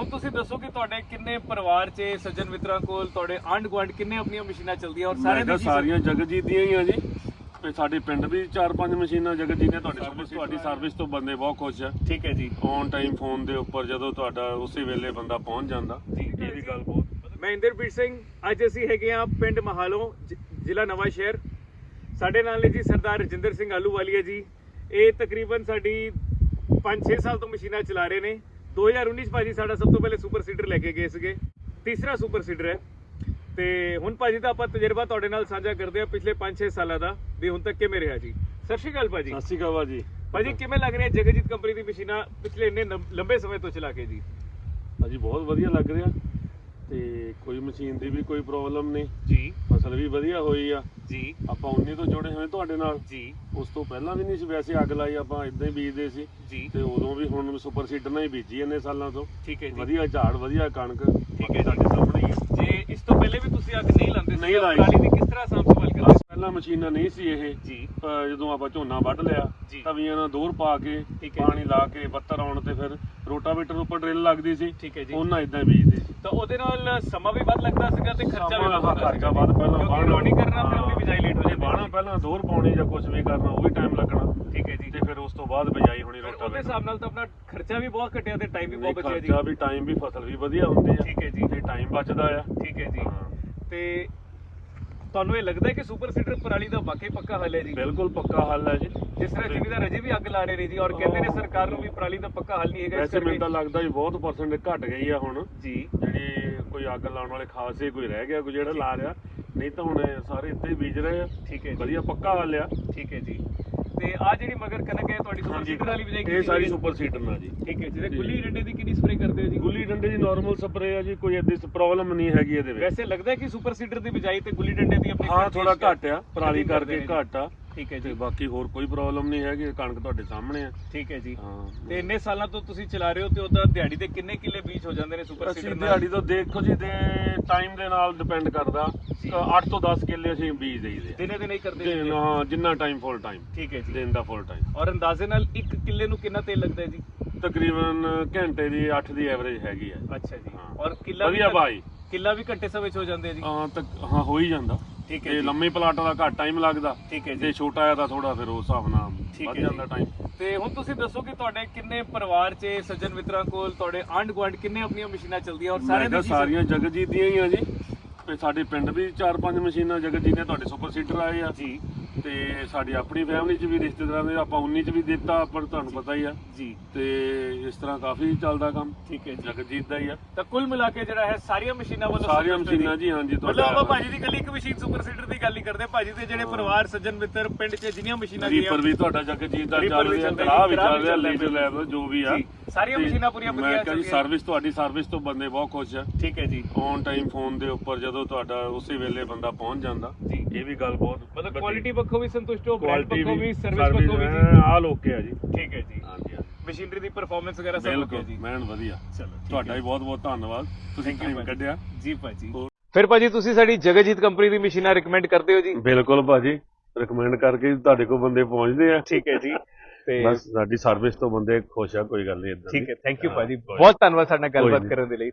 ਹੁਣ ਤੁਸੀਂ ਦੱਸੋ ਕਿ ਤੁਹਾਡੇ ਕਿੰਨੇ ਪਰਿਵਾਰ 'ਚ ਸੱਜਣ ਮਿੱਤਰਾਂ ਕੋਲ ਤੁਹਾਡੇ ਆਂਢ ਗੁਆਂਢ ਕਿੰਨੇ ਆਪਣੀਆਂ ਮਸ਼ੀਨਾਂ ਚੱਲਦੀਆਂ ਔਰ ਸਾਰੇ ਦੀ ਸਾਰੀਆਂ ਜਗਜੀਤ ਦੀਆਂ ਹੀ ਆ ਜੀ। ਤੇ ਸਾਡੇ ਪਿੰਡ ਵੀ ਚਾਰ ਪੰਜ ਮਸ਼ੀਨਾਂ ਜਗਜੀਤ ਨੇ ਤੁਹਾਡੀ ਸਰਵਿਸ ਤੁਹਾਡੀ ਸਰਵਿਸ ਤੋਂ ਬੰਦੇ ਬਹੁਤ ਖੁਸ਼ ਆ। ਠੀਕ ਹੈ ਜੀ। ਔਨ ਟਾਈਮ ਫੋਨ ਦੇ ਉੱਪਰ ਜਦੋਂ ਤੁਹਾਡਾ ਉਸੇ ਵੇਲੇ ਬੰਦਾ ਪਹੁੰਚ ਜਾਂਦਾ। ਜੀ। ਇਹ ਵੀ ਗੱਲ ਬਹੁਤ ਮੈਂ ਇੰਦਰਪ੍ਰੀਤ ਸਿੰਘ ਅੱਜ ਅਸੀਂ ਹੈਗੇ ਆ ਪਿੰਡ ਮਹਾਲੋਂ ਜ- ਜ਼ਿਲ੍ਹਾ ਨਵਾਂ ਸ਼ਹਿਰ। ਸਾਡੇ ਨਾਲ ਨੇ ਜੀ ਸਰਦਾਰ ਰਜਿੰਦਰ ਸਿੰਘ ਆਲੂਵਾਲੀਆ ਜੀ। ਇਹ ਤਕਰੀਬਨ ਸਾਡੀ 5-6 ਸਾਲ ਤੋਂ ਮਸ਼ੀਨਾਂ ਚਲਾ ਰਹੇ ਨੇ। 2019 ਚ ਭਾਜੀ ਸਾਡਾ ਸਭ ਤੋਂ ਪਹਿਲੇ ਸੁਪਰ ਸੀਡਰ ਲੈ ਕੇ ਗਏ ਸੀਗੇ। ਤੀਸਰਾ ਸੁਪਰ ਸੀਡਰ ਹੈ। ਤੇ ਹੁਣ ਭਾਜੀ ਦਾ ਆਪਾਂ ਤਜਰਬਾ ਤੁਹਾਡੇ ਨਾਲ ਸਾਂਝਾ ਕਰਦੇ ਆ ਪਿਛਲੇ 5-6 ਸਾਲਾਂ ਦਾ ਵੀ ਹੁਣ ਤੱਕ ਕਿਵੇਂ ਰਿਹਾ ਜੀ। ਸਤਿ ਸ਼੍ਰੀ ਅਕਾਲ ਭਾਜੀ। ਸਤਿ ਸ਼੍ਰੀ ਅਕਾਲ ਬਾਜੀ ਭਾਜੀ ਕਿਵੇਂ ਲੱਗ ਰਿਹਾ ਜਗਜੀਤ ਕੰਪਨੀ ਦੀ ਮਸ਼ੀਨਾਂ ਪਿਛਲੇ ਇੰਨੇ ਲੰਬੇ ਸਮੇਂ ਤੋਂ ਚਲਾ ਕੇ ਜੀ? ਭਾਜੀ ਬਹੁਤ ਵਧੀਆ ਲੱਗ ਰਿਹਾ। ਤੇ ਕੋਈ ਮਸ਼ੀਨ ਦੀ ਵੀ ਕੋਈ ਪ੍ਰੋਬਲਮ ਨਹੀਂ। ਜੀ। ਫਸਲ ਵੀ ਵਧੀਆ ਹੋਈ ਆ। ਜੀ। ਆਪਾਂ 19 ਤੋਂ ਜੁੜੇ ਹੋਏ ਤੁਹਾਡੇ ਨਾਲ। ਜੀ। ਉਸ ਤੋਂ ਪਹਿਲਾਂ ਵੀ ਨਹੀਂ ਸੀ ਵੈਸੇ ਅੱਗ ਲਾਈ ਆਪਾਂ ਇਦਾਂ ਹੀ ਬੀਜਦੇ ਸੀ। ਜੀ। ਤੇ ਉਦੋਂ ਵੀ ਹੁਣ ਸੁਪਰ ਸੀਡਰ ਨਾਲ ਹੀ ਬੀਜੀ ਇੰਨੇ ਸਾਲਾਂ ਤੋਂ। ਠੀਕ ਹੈ ਜੀ। ਵਧੀਆ ਝਾੜ ਵਧੀਆ ਕਣਕ ਠੀਕ ਹੈ। ਤੁਹਾਡੇ ਸਾਹਮਣੇ ਹੀ ਆ। ਜੇ ਇਸ ਤੋਂ ਪਹਿਲੇ ਵੀ ਤੁਸੀਂ ਅੱਗ ਨਹੀਂ ਲਾਉਂਦੇ ਸੀ ਨਹੀਂ ਲਾਈ। ਪਰਾਲੀ ਦੀ ਕਿਸ ਤਰ੍ਹਾਂ ਸਾਂਭ ਸੰਭਾਲ ਕਰਦੇ ਸੀ? ਪਹਿਲਾਂ ਮਸ਼ੀਨਾਂ ਨਹੀਂ ਸੀ ਇਹ। ਜੀ। ਅਹ ਜਦੋਂ ਆਪਾਂ ਝੋਨਾ ਵੱਢ ਲਿਆ ਜੀ। ਤਵੀਆਂ ਨਾਲ ਦੂਰ ਪਾ ਕੇ ਠੀਕ ਹੈ ਪਾਣੀ ਲਾ ਕੇ ਬੱਤਰ ਆਉਣ ਤੇ ਫਿਰ ਰੋਟਾਵੇਟਰ ਉੱਪਰ ਡਰਿਲ ਲੱਗਦੀ ਸੀ। ਠੀਕ ਹੈ ਜੀ। ਉਹਨਾਂ ਇਦਾਂ ਬੀਜਦੇ ਸੀ। ਤਾਂ ਉਹਦੇ ਨਾਲ ਸਮਾਂ ਵੀ ਵੱਧ ਲੱਗਦਾ ਸੀਗਾ ਤੇ ਖਰਚਾ ਵੀ ਸਮਾਂ ਵੱਧ ਹੁੰਦਾ ਖਰਚਾ ਵੱਧ ਪਹਿਲਾਂ ਬਾਹਣਾ- ਰੋਣੀ ਕਰਨਾ ਫਿਰ ਉਹਦੀ ਬਿਜਾਈ ਲੇਟ ਹੋ ਜਾਂਦੀ ਬਾਣਾ ਪਹਿਲਾਂ ਦੂਰ ਪਾਉਣੀ ਜਾਂ ਕੁਝ ਵੀ ਕਰਨਾ ਉਹ ਵੀ ਟਾਈਮ ਲੱਗਣਾ। ਠੀਕ ਹੈ ਜੀ। ਤੇ ਫਿਰ ਉਸ ਤੋਂ ਬਾਅਦ ਬਿਜਾਈ ਹੋਣੀ ਫਿਰ ਉਹਦੇ ਰੋਟਾਵੇਟਰ। ਹਿਸਾਬ ਨਾਲ ਤਾਂ ਆਪਣਾ ਖਰਚਾ ਵੀ ਬਹੁਤ ਘਟਿਆ ਤੇ ਟਾਈਮ ਵੀ ਬਹੁਤ ਬਚਿਆ ਜੀ। ਖਰਚਾ ਵੀ ਟਾਈਮ ਵੀ ਫਸਲ ਵੀ ਵਧੀਆ ਹੁੰਦੀ ਆ। ਠੀਕ ਹੈ ਜੀ। ਤੇ ਟਾਈਮ ਬਚਦਾ ਆ। ਠੀਕ ਹੈ ਜੀ। ਹਾਂ। ਤੇ ਤੁਹਾਨੂੰ ਇਹ ਲੱਗਦਾ ਹੈ ਕਿ ਸੁਪਰ ਸੀਡਰ ਪਰਾਲੀ ਦਾ ਵਾਕਈ ਪੱਕਾ ਹੱਲ ਹੈ ਜੀ? ਬਿਲਕੁਲ ਪੱਕਾ ਹੱਲ ਹੈ ਜੀ। ਜਿਸ ਤਰ੍ਹਾਂ ਜ਼ਿਮੀਦਾਰ ਅਜੇ ਵੀ ਅੱਗ ਲਾ ਰਹੇ ਨੇ ਜੀ ਔਰ ਕਹਿੰਦੇ ਨੇ ਸਰਕਾਰ ਨੂੰ ਵੀ ਪਰਾਲੀ ਦਾ ਪੱਕਾ ਹੱਲ ਨਹੀਂ ਹੈਗਾ ਇਸ ਵੈਸੇ ਮੈਨੂੰ ਕਰਕੇ ਤਾਂ ਲੱਗਦਾ ਵੀ ਬਹੁਤ ਪਰਸੈਂਟ ਘਟ ਗਈ ਆ ਹੁਣ। ਜੀ। ਜਿਹੜੀ ਕੋਈ ਅੱਗ ਲਾਉਣ ਵਾਲੇ ਖਾਸੇ ਕੋਈ ਰਹਿ ਗਿਆ ਕੋਈ ਜਿਹੜਾ ਲਾ ਰਿਹਾ ਨਹੀਂ ਤਾਂ ਹੁਣ ਇਹ ਸਾਰੇ ਇੱਥੇ ਹੀ ਬੀਜ ਰਹੇ ਆ। ਠੀਕ ਹੈ ਜੀ। ਵਧੀਆ ਪੱਕਾ ਹੱਲ ਆ। ਠੀਕ ਹੈ ਜੀ। ਤੇ ਆ ਜਿਹੜੀ ਮਗਰ ਕਣਕ ਹੈ ਤੁਹਾਡੀ ਸੁਪਰ ਸੀਡਰ ਵਾਲੀ ਬਿਜਾਈ ਇਹ ਸਾਰੀ ਸੁਪਰ ਸੀਡਰ ਨਾਲ ਜੀ। ਠੀਕ ਹੈ ਜੀ ਤੇ ਜੀ। ਗੁੱਲੀ ਡੰਡੇ ਦੀ ਕਿੰਨੀ ਸਪਰੇ ਕਰਦੇ ਹੋ ਜੀ? ਗੁੱਲੀ ਡੰਡੇ ਦੀ ਨਾਰਮਲ ਸਪਰੇ ਆ ਜੀ ਕੋਈ ਏਦੀ ਪ੍ਰੋਬਲਮ ਨਹੀਂ ਹੈਗੀ ਇਹਦੇ ਵਿੱਚ। ਵੈਸੇ ਲੱਗਦਾ ਹੈ ਕਿ ਸੁਪਰ ਸੀਡਰ ਦੀ ਬਿਜਾਈ ਤੇ ਗੁੱਲੀ ਡੰਡੇ ਦੀ ਆਪਣੀ ਹਾਂ ਥੋੜਾ ਘੱਟ ਆ ਪਰਾਲੀ ਕਰਕੇ ਘੱਟ ਆ। ਠੀਕ ਹੈ ਤੇ ਜੀ। ਬਾਕੀ ਹੋਰ ਕੋਈ ਪ੍ਰੋਬਲਮ ਨਹੀਂ ਹੈਗੀ ਕਣਕ ਤੁਹਾਡੇ ਸਾਹਮਣੇ ਆ। ਠੀਕ ਹੈ ਜੀ। ਹਾਂ ਤੇ ਇੰਨੇ ਸਾਲਾਂ ਤੋਂ ਤੁਸੀਂ ਚਲਾ ਰਹੇ ਹੋ ਤੇ ਉਹਦਾ ਦਿਹਾੜੀ ਦੇ ਕਿੰਨੇ ਕਿੱਲੇ ਬੀਜ ਹੋ ਜਾਂਦੇ ਨੇ ਸੁਪਰ ਅਸੀਂ ਸੀਡਰ ਦਿਹਾੜੀ ਤੋਂ ਦੇਖੋ ਜੀ ਦੇ ਟਾਈਮ ਦੇ ਨਾਲ ਡਿਪੈਂਡ ਕਰਦਾ। 8 ਤੋਂ 10 ਕਿੱਲੇ ਅਸੀਂ ਬੀਜ ਦੇਈਦੇ ਦਿਨੇ ਦਿਨੇ ਹੀ ਕਰਦੇ ਆ ਜੀ ਹਾਂ? ਜਿੰਨਾ ਟਾਈਮ ਫੁੱਲ ਟਾਈਮ ਠੀਕ ਹੈ ਜੀ। ਦਿਨ ਦਾ ਫੁੱਲ ਟਾਈਮ ਔਰ ਅੰਦਾਜ਼ੇ ਨਾਲ ਇੱਕ ਕਿੱਲੇ ਨੂੰ ਕਿੰਨਾ ਤੇਲ ਲੱਗਦਾ ਹੈ ਜੀ? ਤਕਰੀਬਨ ਘੰਟੇ ਦੀ 8 ਦੀ ਐਵਰੇਜ ਹੈਗੀ ਆ। ਅੱਛਾ ਜੀ। ਹਾਂ। ਔਰ ਕਿੱਲਾ ਵੀ ਵਧੀਆ ਬਾਈ। ਕਿੱਲਾ ਵੀ ਘੰਟੇ ਸਮੇਂ ਚ ਹੋ ਜਾਂਦੇ ਆ ਜੀ? ਹਾਂ ਤੱਕ ਹਾਂ ਹੋ ਹੀ ਜਾਂਦਾ। ਠੀਕ ਹੈ ਤੇ ਜੀ। ਲੰਮੇ ਪਲਾਟਾਂ ਦਾ ਘੱਟ ਟਾਈਮ ਲੱਗਦਾ। ਠੀਕ ਹੈ ਜੇ। ਜੀ ਛੋਟਾ ਆ ਤਾਂ ਥੋੜਾ ਫਿਰ ਉਸ ਹਿਸਾਬ ਨਾਲ ਠੀਕ ਵੱਧ ਹੈ ਜਾਂਦਾ ਜੀ। ਟਾਈਮ ਤੇ ਹੁਣ ਤੁਸੀਂ ਦੱਸੋ ਕਿ ਤੁਹਾਡੇ ਕਿੰਨੇ ਪਰਿਵਾਰ 'ਚ ਸੱਜਣ ਮਿੱਤਰਾਂ ਕੋਲ ਤੁਹਾਡੇ ਆਂਢ ਗੁਆਂਢ ਕਿੰਨੇ ਆਪਣੀਆਂ ਮਸ਼ੀਨਾਂ ਚੱਲਦੀਆਂ ਔਰ ਮੈਂ ਸਾਰੇ ਕਿਹਾ ਦੀ ਸਾਰੀਆਂ ਜਗਜੀਤ ਦੀਆਂ ਹੀ ਆ ਜੀ। ਤੇ ਸਾਡੇ ਪਿੰਡ ਵੀ ਚਾਰ ਪੰਜ ਮਸ਼ੀਨਾਂ ਜਗਜੀਤ ਨੇ ਤੁਹਾਡੇ ਸੁਪਰ ਸੀਡਰ ਆਏ ਆ। ਜੀ। ਤੇ ਸਾਡੀ ਆਪਣੀ ਫੈਮਿਲੀ 'ਚ ਵੀ ਰਿਸ਼ਤੇਦਾਰਾਂ ਦੇ ਆਪਾਂ 19 'ਚ ਵੀ ਦਿੱਤਾ ਪਰ ਤੁਹਾਨੂੰ ਪਤਾ ਹੀ ਆ। ਜੀ। ਤੇ ਇਸ ਤਰ੍ਹਾਂ ਕਾਫੀ ਚੱਲਦਾ ਕੰਮ। ਠੀਕ ਹੈ ਜਗਜੀਤ ਦਾ ਹੀ ਆ। ਤਾਂ ਕੁੱਲ ਮਿਲਾ ਕੇ ਜਿਹੜਾ ਹੈ ਸਾਰੀਆਂ ਮਸ਼ੀਨਾਂ ਵੱਲੋਂ ਸਾਰੀਆਂ ਹੈ ਮਸ਼ੀਨਾਂ ਜੀ ਹਾਂਜੀ ਮਤਲਬ ਆਪਾਂ ਭਾਜੀ ਦੀ ਕੱਲੀ ਇੱਕ ਮਸ਼ੀਨ ਸੁਪਰ ਸੀਡਰ ਦੀ ਗੱਲ ਨਹੀਂ ਕਰਦੇ। ਭਾਜੀ ਦੇ ਜਿਹੜੇ ਪਰਿਵਾਰ ਸੱਜਣ ਮਿੱਤਰ ਪਿੰਡ 'ਚ ਜਿੰਨੀਆਂ ਮਸ਼ੀਨਾਂ ਰੀਪਰ ਵੀ ਤੁਹਾਡਾ ਜਗਜੀਤ ਦਾ ਚੱਲ ਰਿਹਾ ਕਰਾ ਵੀ ਚੱਲ ਰਿਹਾ ਲੀਡਰ ਲੈਵਲ ਜੋ ਵੀ ਆ। ਸਾਰੀਆਂ ਮਸ਼ੀਨਾਂ ਪੂਰੀਆਂ ਵਧੀਆ ਮੈਂ ਕਿਹਾ ਜੀ ਚੱਲਦੀਆਂ। ਸਰਵਿਸ ਤੁਹਾਡੀ ਸਰਵਿਸ ਤੋਂ ਬੰਦੇ ਬਹੁਤ ਖੁਸ਼ ਆ। ਠੀਕ ਹੈ ਜੀ। ਔਨ ਟਾਈਮ ਫੋਨ ਦੇ ਉੱਪਰ ਜਦੋਂ ਤੁਹਾਡਾ ਉਸੇ ਵੇਲੇ ਬੰਦਾ ਪਹੁੰਚ ਜਾਂਦਾ ਇਹ ਵੀ ਗੱਲ ਬਹੁਤ ਮਤਲਬ ਕੁਆਲਿਟੀ ਪੱਖੋਂ ਵੀ ਸੰਤੁਸ਼ਟ ਹੋ ਬ੍ਰਾਂਡ ਪੱਖੋਂ ਵੀ service ਪੱਖੋਂ ਵੀ ਜੀ। ਐਨ all okay ਆ ਜੀ। ਠੀਕ ਹੈ ਜੀ। ਹਾਂਜੀ ਹਾਂਜੀ। ਮਸ਼ੀਨਰੀ ਦੀ ਪਰਫਾਰਮੈਂਸ ਵਗੈਰਾ ਸਭ ਠੀਕ ਹੈ ਜੀ। ਮੈਨ ਵਧੀਆ। ਚਲੋ ਤੁਹਾਡਾ ਵੀ ਬਹੁਤ ਬਹੁਤ ਧੰਨਵਾਦ। ਤੁਸੀਂ Thank ਭਾਜੀ। ਕੱਢਿਆ। ਜੀ ਭਾਜੀ। ਫਿਰ ਭਾਜੀ ਤੁਸੀਂ ਸਾਡੀ ਜਗਜੀਤ ਕੰਪਨੀ ਦੀ ਮਸ਼ੀਨਾਂ ਰეკਮੈਂਡ ਕਰਦੇ ਹੋ ਜੀ? ਬਿਲਕੁਲ ਭਾਜੀ। ਰეკਮੈਂਡ ਕਰਕੇ ਤੁਹਾਡੇ ਕੋਲ ਬੰਦੇ ਪਹੁੰਚਦੇ ਆ। ਠੀਕ ਹੈ ਜੀ। ਤੇ ਬਸ ਸਾਡੀ ਸਰਵਿਸ ਤੋਂ ਬੰਦੇ ਖੁਸ਼ ਆ ਕੋਈ ਗੱਲ ਨਹੀਂ ਇਦਾਂ ਠੀਕ ਹੈ ਥੈਂਕ ਯੂ ਭਾਜੀ ਬਹੁਤ ਧੰਨਵਾਦ ਸਾਡੇ ਨਾਲ ਗੱਲਬਾਤ। ਕਰਨ ਦੇ ਲਈ।